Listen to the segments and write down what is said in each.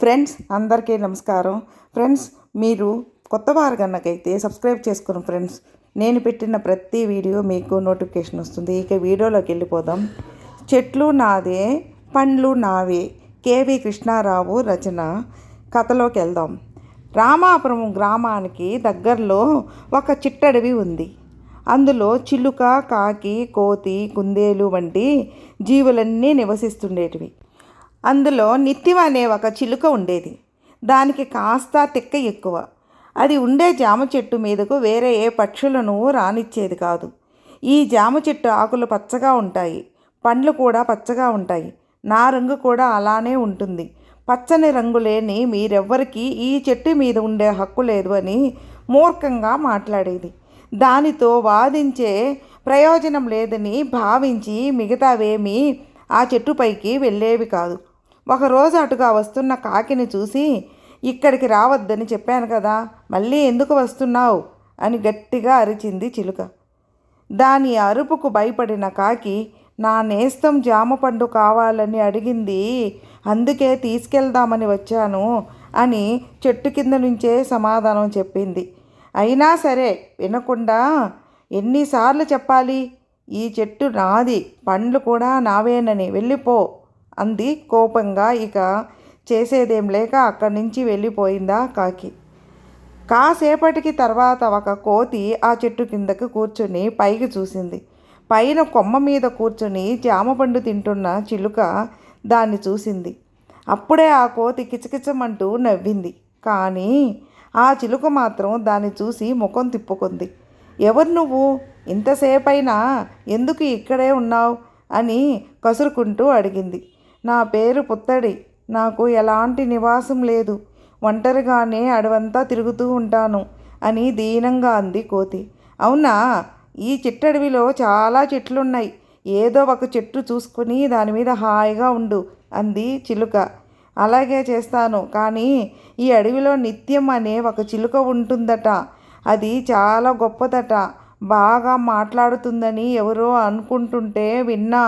Friends అందరికీ నమస్కారం. Friends మీరు కొత్త వారు కనుకైతే సబ్స్క్రైబ్ చేసుకుని ఫ్రెండ్స్ నేను పెట్టిన ప్రతి వీడియో మీకు నోటిఫికేషన్ వస్తుంది. ఇక వీడియోలోకి వెళ్ళిపోదాం. చెట్లు నాదే పండ్లు నావే కేవి కృష్ణారావు రచన కథలోకి వెళ్దాం. రామాపురం గ్రామానికి దగ్గరలో ఒక చిట్టడవి ఉంది. అందులో చిలుక కాకి కోతి కుందేలు వంటి జీవులన్నీ నివసిస్తుండేటివి. అందులో నిత్యం అనే ఒక చిలుక ఉండేది. దానికి కాస్త తిక్క ఎక్కువ. అది ఉండే జామ చెట్టు మీదకు వేరే ఏ పక్షులను రానిచ్చేది కాదు. ఈ జామ చెట్టు ఆకులు పచ్చగా ఉంటాయి. పండ్లు కూడా పచ్చగా ఉంటాయి. నా రంగు కూడా అలానే ఉంటుంది. పచ్చని రంగు లేని మీరెవ్వరికీ ఈ చెట్టు మీద ఉండే హక్కు లేదు అని మూర్ఖంగా మాట్లాడేది. దానితో వాదించే ప్రయోజనం లేదని భావించి మిగతావేమీ ఆ చెట్టుపైకి వెళ్ళేవి కాదు. ఒకరోజు అటుగా వస్తున్న కాకిని చూసి ఇక్కడికి రావద్దని చెప్పాను కదా మళ్ళీ ఎందుకు వస్తున్నావు? అని గట్టిగా అరిచింది చిలుక. దాని అరుపుకు భయపడిన కాకి నా నేస్తం జామ పండు కావాలని అడిగింది అందుకే తీసుకెళ్దామని వచ్చాను అని చెట్టు కింద నుంచే సమాధానం చెప్పింది. అయినా సరే వినకుండా ఎన్నిసార్లు చెప్పాలి? ఈ చెట్టు నాది పండ్లు కూడా నావేనని వెళ్ళిపో అంది కోపంగా. ఇక చేసేదేం లేక అక్కడి నుంచి వెళ్ళిపోయిందా కాకి. కాసేపటికి తర్వాత ఒక కోతి ఆ చెట్టు కిందకు కూర్చుని పైకి చూసింది. పైన కొమ్మ మీద కూర్చుని జామపండు తింటున్న చిలుక దాన్ని చూసింది. అప్పుడే ఆ కోతి కిచకిచమంటూ నవ్వింది. కానీ ఆ చిలుక మాత్రం దాన్ని చూసి ముఖం తిప్పుకుంది. ఎవరు నువ్వు? ఇంతసేపైనా ఎందుకు ఇక్కడే ఉన్నావు? అని కసురుకుంటూ అడిగింది. నా పేరు పుత్తడి. నాకు ఎలాంటి నివాసం లేదు. ఒంటరిగానే అడవంతా తిరుగుతూ ఉంటాను అని దీనంగా అంది కోతి. అవునా? ఈ చిట్టడవిలో చాలా చెట్లున్నాయి. ఏదో ఒక చెట్టు చూసుకుని దాని మీద హాయిగా ఉండు అంది చిలుక. అలాగే చేస్తాను. కానీ ఈ అడవిలో నిత్యం అనే ఒక చిలుక ఉంటుందట. అది చాలా గొప్పదట. బాగా మాట్లాడుతుందని ఎవరో అనుకుంటుంటే విన్నా.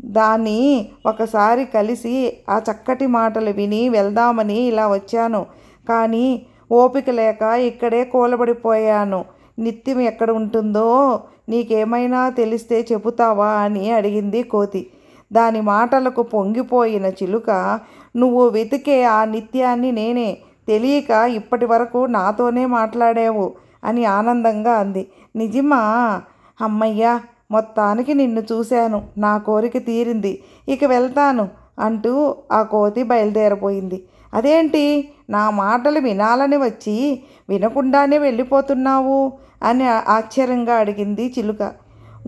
దాన్ని ఒకసారి కలిసి ఆ చక్కటి మాటలు విని వెళ్దామని ఇలా వచ్చాను. కానీ ఓపిక లేక ఇక్కడే కూలబడిపోయాను. నిత్యం ఎక్కడ ఉంటుందో నీకేమైనా తెలిస్తే చెబుతావా అని అడిగింది కోతి. దాని మాటలకు పొంగిపోయిన చిలుక నువ్వు వెతికే ఆ నిత్యాన్ని నేనే. తెలియక ఇప్పటి వరకు నాతోనే మాట్లాడావు అని ఆనందంగా అంది. నిజమా? అమ్మయ్యా మొత్తానికి నిన్ను చూశాను. నా కోరిక తీరింది. ఇక వెళ్తాను అంటూ ఆ కోతి బయలుదేరపోయింది అదేంటి? నా మాటలు వినాలని వచ్చి వినకుండానే వెళ్ళిపోతున్నావు? అని ఆశ్చర్యంగా అడిగింది చిలుక.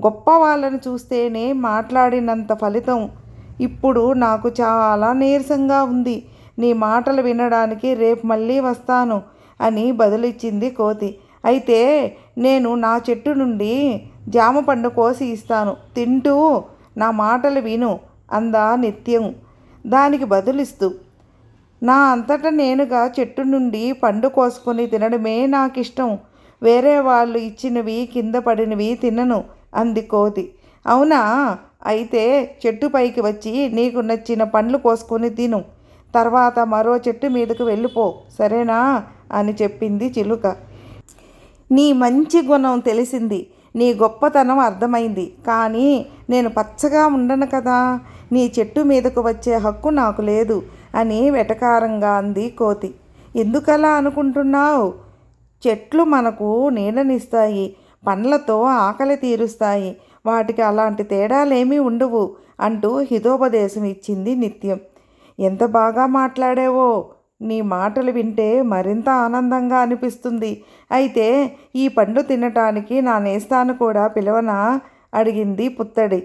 గొప్ప వాళ్ళని చూస్తేనే మాట్లాడినంత ఫలితం ఇప్పుడు నాకు చాలా నీరసంగా ఉంది. నీ మాటలు వినడానికి రేపు మళ్ళీ వస్తాను అని బదులిచ్చింది కోతి. అయితే నేను నా చెట్టు నుండి జామ పండు కోసి ఇస్తాను. తింటూ నా మాటలు విను అందా నిత్యం. దానికి బదులిస్తూ నా అంతటా నేనుగా చెట్టు నుండి పండు కోసుకొని తినడమే నాకు ఇష్టం వేరే వాళ్ళు ఇచ్చినవి కింద పడినవి తినను అంది కోతి. అవునా? అయితే చెట్టు పైకి వచ్చి నీకు నచ్చిన పండ్లు కోసుకొని తిను. తర్వాత మరో చెట్టు మీదకు వెళ్ళిపో సరేనా? అని చెప్పింది చిలుక. నీ మంచి గుణం తెలిసింది. నీ గొప్పతనం అర్థమైంది. కానీ నేను పచ్చగా ఉండను కదా. నీ చెట్టు మీదకు వచ్చే హక్కు నాకు లేదు అని వెటకారంగా అంది కోతి. ఎందుకలా అనుకుంటున్నావు? చెట్లు మనకు నీడనిస్తాయి పండ్లతో ఆకలి తీరుస్తాయి వాటికి అలాంటి తేడాలేమీ ఉండవు అంటూ హితోపదేశం ఇచ్చింది నిత్యం. ఎంత బాగా మాట్లాడావో? నీ మాటలు వింటే మరింత ఆనందంగా అనిపిస్తుంది. అయితే ఈ పండ్లు తినటానికి నా నేస్తాను కూడా పిలవనా? అడిగింది పుత్తడి.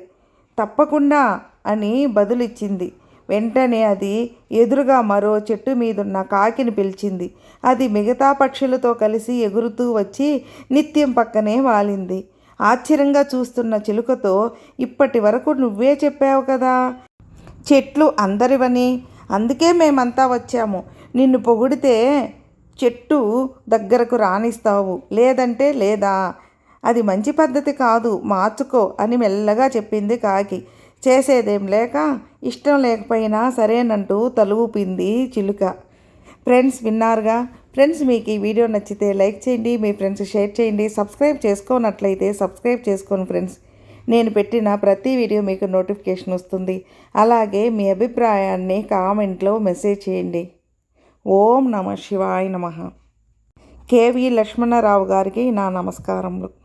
తప్పకుండా అని బదులిచ్చింది. వెంటనే అది ఎదురుగా మరో చెట్టు మీదున్న కాకిని పిలిచింది. అది మిగతా పక్షులతో కలిసి ఎగురుతూ వచ్చి నిత్యం పక్కనే వాలింది. ఆశ్చర్యంగా చూస్తున్న చిలుకతో ఇప్పటి వరకు నువ్వే చెప్పావు కదా? చెట్లు అందరివని. అందుకే మేమంతా వచ్చాము. నిన్ను పొగిడితే చెట్టు దగ్గరకు రానిస్తావు. లేదంటే లేదా? అది మంచి పద్ధతి కాదు. మార్చుకో అని మెల్లగా చెప్పింది కాకి. చేసేదేం లేక ఇష్టం లేకపోయినా సరేనంటూ తలువుపింది చిలుక. ఫ్రెండ్స్ విన్నారుగా? ఫ్రెండ్స్ మీకు ఈ వీడియో నచ్చితే లైక్ చేయండి మీ ఫ్రెండ్స్ షేర్ చేయండి సబ్స్క్రైబ్ చేసుకోనట్లయితే సబ్స్క్రైబ్ చేసుకోండి ఫ్రెండ్స్. నేను పెట్టిన ప్రతి వీడియో మీకు నోటిఫికేషన్ వస్తుంది. అలాగే మీ అభిప్రాయాన్ని కామెంట్లో మెసేజ్ చేయండి. ఓం నమ శివాయ నమ. కేవి లక్ష్మణరావు గారికి నా నమస్కారములు.